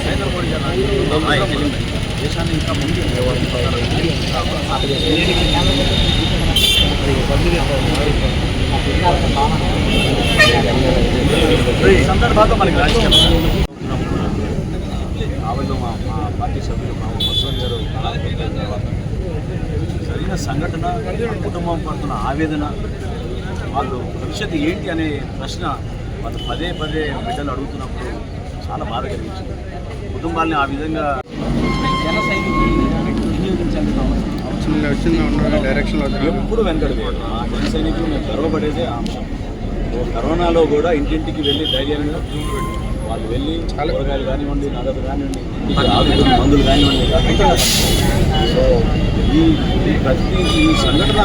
నరేంద్ర మోడీ గారు దేశాన్ని ఇంకా ఈ సందర్భాల్లో మనకి రాజకీయం మా మా పార్టీ సభ్యులు మా మసూర్ గారు జరిగిన సంఘటన కుటుంబం పడుతున్న ఆవేదన వాళ్ళు భవిష్యత్తు ఏంటి అనే ప్రశ్న వాళ్ళు పదే పదే బిడ్డలు అడుగుతున్నప్పుడు చాలా బాధ కలిగించింది. కుటుంబాల్ని ఆ విధంగా జన డైరెక్షన్లో ఎప్పుడు వెనకడలేదు మా జన సైనికులు మేము గర్వపడేదే ఆ అంశం. కరోనాలో కూడా ఇంటింటికి వెళ్ళి ధైర్యంగా వాళ్ళు వెళ్ళి కూరగాయలు కానివ్వండి నగదు కానివ్వండి ఆరోగ్యం మందులు కానివ్వండి సో ఈ ప్రతి ఈ సంఘటన